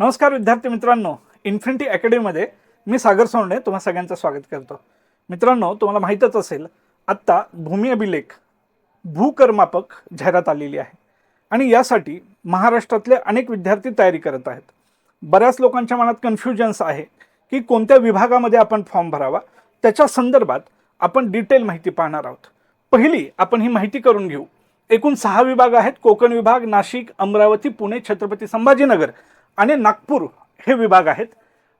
नमस्कार विद्यार्थी मित्रांनो इन्फिनिटी अकॅडमीमध्ये मी सागर सोंडे तुम्हा सगळ्यांचं स्वागत करतो. मित्रांनो तुम्हाला माहीतच असेल आत्ता भूमी अभिलेख भूकरमापक जाहिरात आलेली आहे. आणि यासाठी महाराष्ट्रातले अनेक विद्यार्थी तयारी करत आहेत. बऱ्याच लोकांच्या मनात कन्फ्युजन्स आहे की कोणत्या विभागामध्ये आपण फॉर्म भरावा त्याच्या संदर्भात आपण डिटेल माहिती पाहणार आहोत. पहिली आपण ही माहिती करून घेऊ. एकूण सहा विभाग आहेत. कोकण विभाग नाशिक अमरावती पुणे छत्रपती संभाजीनगर. आणि नागपूर हे विभाग आहेत.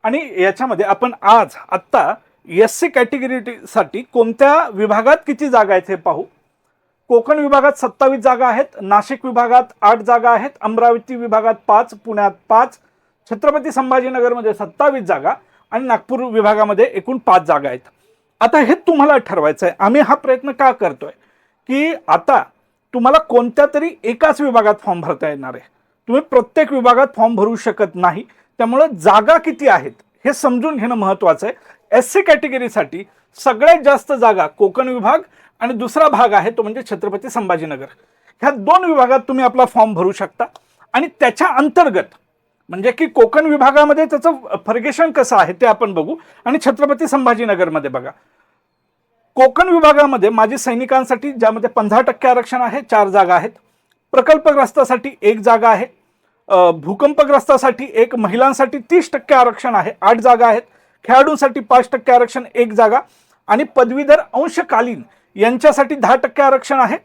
आणि याच्यामध्ये आपण आज आत्ता एस सी कॅटेगरीसाठी कोणत्या विभागात किती जागा आहेत हे पाहू. कोकण विभागात सत्तावीस जागा आहेत नाशिक विभागात आठ जागा आहेत अमरावती विभागात पाच पुण्यात पाच छत्रपती संभाजीनगरमध्ये सत्तावीस जागा आणि नागपूर विभागामध्ये एकूण पाच जागा आहेत. आता हे तुम्हाला ठरवायचं आहे आम्ही हा प्रयत्न का करतोय? की आता तुम्हाला कोणत्या तरी एकाच विभागात फॉर्म भरता येणार आहे. तुम्ही प्रत्येक विभागात फॉर्म भरू शकत नाही. त्यामुळं जागा किती आहेत हे समजून घेणं महत्त्वाचं आहे. एस सी कॅटेगरीसाठी सगळ्यात जास्त जागा कोकण विभाग आणि दुसरा भाग आहे तो म्हणजे छत्रपती संभाजीनगर. ह्या दोन विभागात तुम्ही आपला फॉर्म भरू शकता. आणि त्याच्या अंतर्गत म्हणजे की कोकण विभागामध्ये त्याचं फर्गेशन कसं आहे ते आपण बघू. आणि छत्रपती संभाजीनगरमध्ये बघा. कोकण विभागामध्ये माजी सैनिकांसाठी ज्यामध्ये पंधरा टक्के आरक्षण आहे चार जागा आहेत. प्रकल्पग्रस्तासाठी एक जागा आहे. भूकंपग्रस्तासाठी एक महिलांसाठी तीस टक्के आरक्षण आहे आठ जागा आहेत. खेळाडूंसाठी पाच टक्के आरक्षण एक जागा आणि पदवीधर अंशकालीन यांच्यासाठी दहा टक्के आरक्षण आहे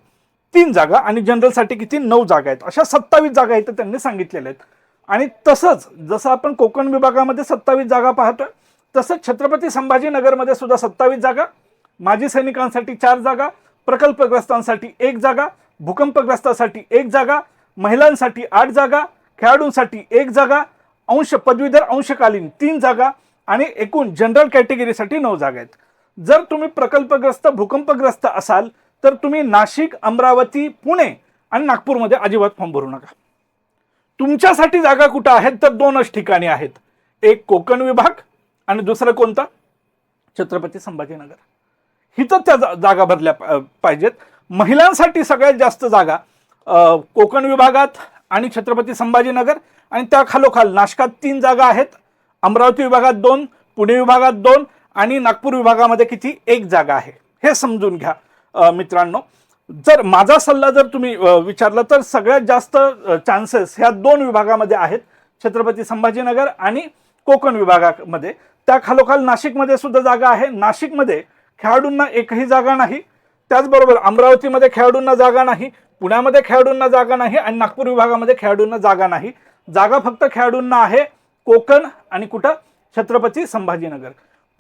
तीन जागा आणि जनरलसाठी किती? नऊ जागा आहेत. अशा सत्तावीस जागा इथं त्यांनी सांगितलेल्या आहेत. आणि तसंच जसं आपण कोकण विभागामध्ये सत्तावीस जागा पाहतोय तसंच छत्रपती संभाजीनगरमध्ये सुद्धा सत्तावीस जागा माजी सैनिकांसाठी चार जागा प्रकल्पग्रस्तांसाठी एक जागा भूकंपग्रस्तासाठी एक जागा महिलांसाठी आठ जागा खेळाडूंसाठी एक जागा अंश पदवीधर अंशकालीन तीन जागा आणि एकूण जनरल कॅटेगरीसाठी नऊ जागा आहेत. जर तुम्ही प्रकल्पग्रस्त भूकंपग्रस्त असाल तर तुम्ही नाशिक अमरावती पुणे आणि नागपूरमध्ये अजिबात फॉर्म भरू नका. तुमच्यासाठी जागा कुठं आहेत तर दोनच ठिकाणी आहेत. एक कोकण विभाग आणि दुसरं कोणता? छत्रपती संभाजीनगर. हिथं त्या जा- जागा भरल्या पाहिजेत. महिलांसाठी सगळ्यात जास्त जागा कोकण विभागात आणि छत्रपती संभाजीनगर आणि त्या खालोखाल नाशकात तीन जागा आहेत. अमरावती विभागात दोन पुणे विभागात दोन आणि नागपूर विभागामध्ये किती? एक जागा आहे. हे समजून घ्या मित्रांनो. जर माझा सल्ला जर तुम्ही विचारला तर सगळ्यात जास्त चान्सेस ह्या दोन विभागामध्ये आहेत. छत्रपती संभाजीनगर आणि कोकण विभागामध्ये. त्या खालोखाल नाशिकमध्ये सुद्धा जागा आहे. नाशिकमध्ये खेळाडूंना एकही जागा नाही. त्याचबरोबर अमरावतीमध्ये खेळाडूंना जागा नाही पुण्यामध्ये खेळाडूंना जागा नाही आणि नागपूर विभागामध्ये खेळाडूंना जागा नाही. जागा फक्त खेळाडूंना आहे कोकण आणि कुठं? छत्रपती संभाजीनगर.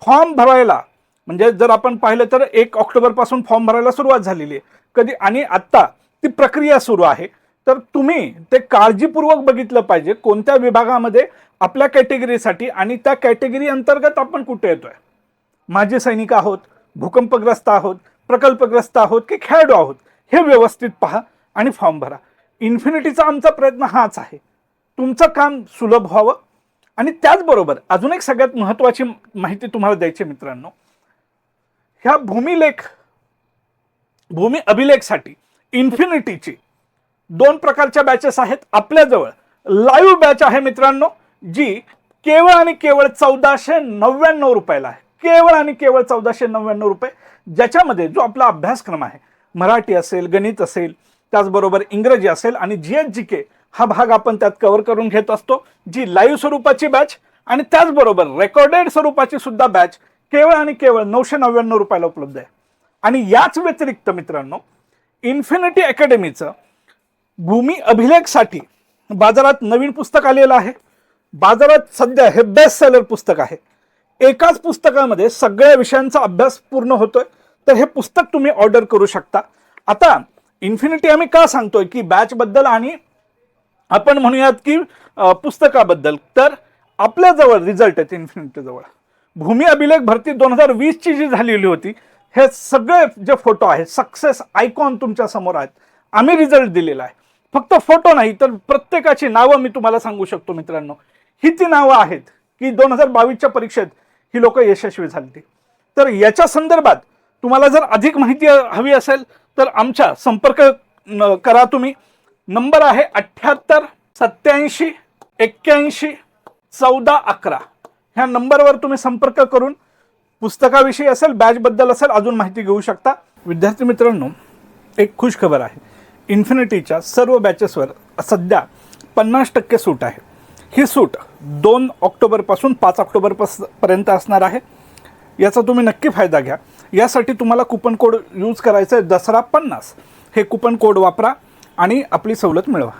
फॉर्म भरायला म्हणजे जर आपण पाहिलं तर एक ऑक्टोबरपासून फॉर्म भरायला सुरुवात झालेली आहे. कधी आणि आत्ता ती प्रक्रिया सुरू आहे. तर तुम्ही ते काळजीपूर्वक बघितलं पाहिजे कोणत्या विभागामध्ये आपल्या कॅटेगरीसाठी आणि त्या कॅटेगरी अंतर्गत आपण कुठे येतोय. माजी सैनिक आहोत भूकंपग्रस्त आहोत प्रकल्पग्रस्त आहोत की खेळाडू आहोत हे व्यवस्थित पहा आणि फॉर्म भरा. इन्फिनिटीचा आमचा प्रयत्न हाच आहे. तुमचं काम सुलभ व्हावं आणि त्याचबरोबर अजून एक सगळ्यात महत्त्वाची माहिती तुम्हाला द्यायची मित्रांनो. ह्या भूमिलेख भूमी अभिलेखसाठी इन्फिनिटीची दोन प्रकारच्या बॅचेस आहेत आपल्याजवळ. लाईव्ह बॅच आहे मित्रांनो जी केवळ आणि केवळ चौदाशे नव्याण्णव रुपयाला आहे. केवळ आणि केवळ चौदाशे नव्याण्णव रुपये ज्याच्यामध्ये जो आपला अभ्यासक्रम आहे मराठी असेल गणित असेल त्याचबरोबर इंग्रजी असेल आणि जी एच जी के हा भाग आपण त्यात कव्हर करून घेत असतो जी लाईव्ह स्वरूपाची बॅच आणि त्याचबरोबर रेकॉर्डेड स्वरूपाची सुद्धा बॅच केवळ आणि केवळ नऊशे नव्याण्णव रुपयाला उपलब्ध आहे. आणि याच व्यतिरिक्त मित्रांनो इन्फिनिटी अकॅडमीचं भूमी अभिलेखसाठी बाजारात नवीन पुस्तक आलेलं आहे. बाजारात सध्या हे बेस्ट सेलर पुस्तक आहे. एकाच पुस्तकामध्ये सगळ्या विषयांचा अभ्यास पूर्ण होतोय तर हे पुस्तक तुम्ही ऑर्डर करू शकता. आता इन्फिनिटी आम्ही का सांगतोय की बॅचबद्दल आणि आपण म्हणूयात की पुस्तकाबद्दल. तर आपल्याजवळ रिझल्ट आहेत इन्फिनिटीजवळ भूमी अभिलेख भरती दोन हजार वीसची जी झालेली होती हे सगळे जे फोटो आहेत सक्सेस आयकॉन तुमच्यासमोर आहेत. आम्ही रिझल्ट दिलेला आहे. फक्त फोटो नाही तर प्रत्येकाची नावं मी तुम्हाला सांगू शकतो मित्रांनो. ही ती नावं आहेत की दोन हजार बावीसच्या परीक्षेत ही लोक यशस्वी झाली तर याच्या संदर्भात तुम्हाला जर अधिक माहिती हवी असेल तर आमच्या संपर्क न- करा तुम्ही. नंबर आहे अठ्ठ्याहत्तर सत्याऐंशी एक्क्याऐंशी चौदा अकरा. ह्या नंबरवर तुम्ही संपर्क करून पुस्तकाविषयी असेल बॅचबद्दल असेल अजून माहिती घेऊ शकता. विद्यार्थी मित्रांनो एक खुश खबर आहे. इन्फिनिटीच्या सर्व बॅचेसवर सध्या पन्नास टक्के सूट आहे. ही सूट दोन ऑक्टोबरपासून पाच ऑक्टोबरपास पर्यंत असणार आहे. याचा तुम्ही नक्की फायदा घ्या. यासाठी तुम्हाला कुपन कोड यूज करायचं आहे दसरा पन्नास. हे कुपन कोड वापरा आणि आपली सवलत मिळवा.